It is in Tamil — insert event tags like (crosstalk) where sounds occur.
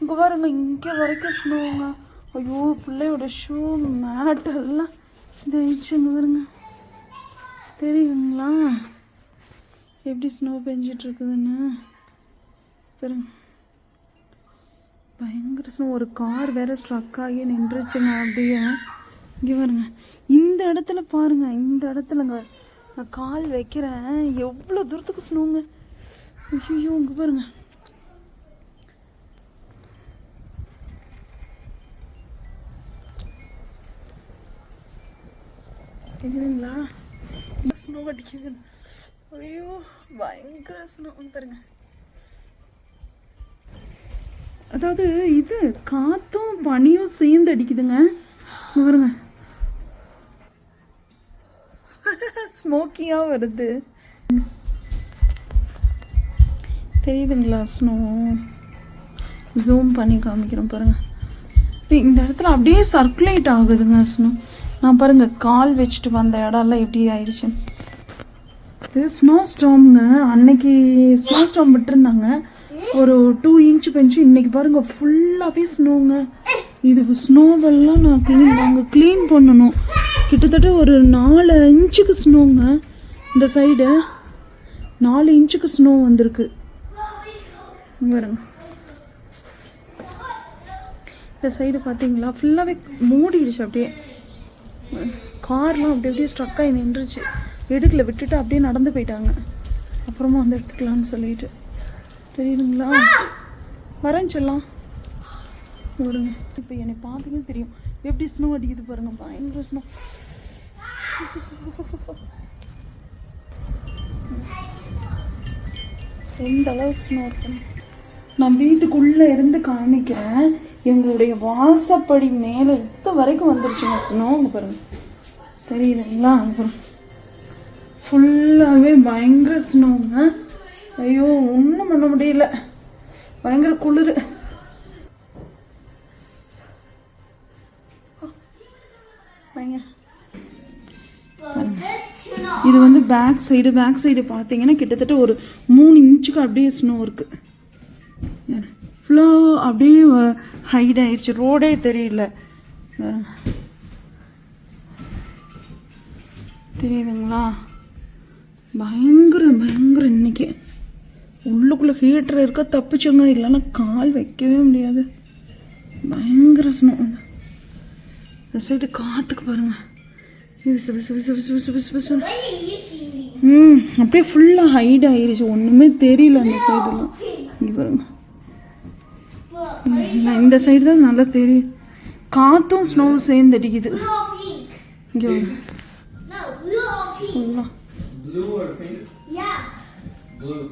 இங்கே பாருங்க இங்கே வரைக்கும் ஸ்னோங்க ஐயோ பிள்ளையோட ஷூ மேட்டெல்லாம் எல்லாம் இங்கே பாருங்க. தெரியுதுங்களா? எப்படி ஸ்னோ பெஞ்சிட்ருக்குதுன்னு பாருங்க. பயங்கர ஸ்னோ ஒரு கார் வேற ஸ்ட்ரக் ஆகி நின்றுச்சுங்க அப்படியே. இங்கே பாருங்க. இந்த இடத்துல பாருங்க இந்த இடத்துலங்க. நான் கால் வைக்கிறேன். எவ்வளோ தூரத்துக்கு ஸ்னோங்க ஐயோ இங்கே பாருங்கள் தெரியுதுங்களா ஸ்னோ அடிக்குது ஐயோ பயங்கர ஸ்னோ பாருங்க. அதாவது இது காத்தும் பனியும் சேர்ந்து அடிக்குதுங்க. பாருங்க. (laughs) ஸ்மோக்கியாக வருது. தெரியுதுங்களா ஸ்னோ ஜூம் பண்ணி காமிக்கிறோம் பாருங்க. இந்த இடத்துல அப்படியே சர்க்குலேட் ஆகுதுங்க ஸ்னோ நான் பாருங்கள் கால் வச்சுட்டு வந்த இடம்லாம் எப்படி ஆயிடுச்சு. இது ஸ்னோ ஸ்டாம்ங்க அன்னைக்கு ஸ்னோ ஸ்டாம் விட்டுருந்தாங்க. ஒரு டூ இன்ச் பெஞ்சு இன்னைக்கு பாருங்க ஃபுல்லாகவே ஸ்னோங்க இது ஸ்னோவெல்லாம் நான் க்ளீன் நாங்கள் க்ளீன் பண்ணணும். கிட்டத்தட்ட ஒரு நாலு இன்ச்சுக்கு ஸ்னோங்க இந்த சைடு நாலு இன்ச்சுக்கு ஸ்னோ வந்திருக்கு. வருங்க இந்த சைடு பார்த்தீங்களா ஃபுல்லாகவே மூடிடுச்சு அப்படியே. கார்லாம் அப்படி அப்படியே ஸ்ட்ரக் ஆகி நின்றுச்சு. எடுக்கல விட்டுட்டு அப்படியே நடந்து போயிட்டாங்க. அப்புறமா வந்து எடுத்துக்கலாம்னு சொல்லிட்டு. தெரியுதுங்களா? வரேன் சொல்லலாம் வருங்க. இப்போ என்னை பார்த்தீங்கன்னு தெரியும். எப்படி ஸ்னோ அடிக்குது பாருங்க. பயங்கர ஸ்னோ எந்த அளவுக்கு ஸ்னோ இருக்குன்னு. நான் வீட்டுக்குள்ளே இருந்து காமிக்கிறேன். எங்களுடைய வாசப்படி மேலே பக்கம் வரைக்கும் வந்துருச்சுங்க ஸ்னோங்க பாருங்க. தெரியுதுங்களா? ஃபுல்லாகவே பயங்கர ஸ்னோங்க ஐயோ ஒன்றும் பண்ண முடியல. பயங்கர குளிர். இது வந்து பேக் சைடு பேக் சைடு பார்த்தீங்கன்னா கிட்டத்தட்ட ஒரு மூணு இன்ச்சுக்கு அப்படியே ஸ்னோ இருக்குது ஃபுல்லாக அப்படியே ஹைட் ஆயிடுச்சு ரோடே தெரியல. தெரியுதுங்களா? பயங்கர பயங்கர இன்னைக்கு. உள்ளுக்குள்ளே ஹீட்டர் இருக்க தப்பிச்சோங்க இல்லைன்னா கால் வைக்கவே முடியாது. பயங்கர ஸ்னோ இந்த சைடு காற்றுக்கு பாருங்கள் விசு விசு விசு விசு விசு விசு விசு. ம் அப்படியே ஃபுல்லாக ஹைட் ஆயிருச்சு. ஒன்றுமே தெரியல அந்த சைடெல்லாம் இங்கே பாருங்க. இந்த சைடு தான் நல்லா தெரியும். காற்றும் ஸ்னோவும் சேர்ந்து அடிக்குது இங்கே Blue or pink? Yeah. Blue.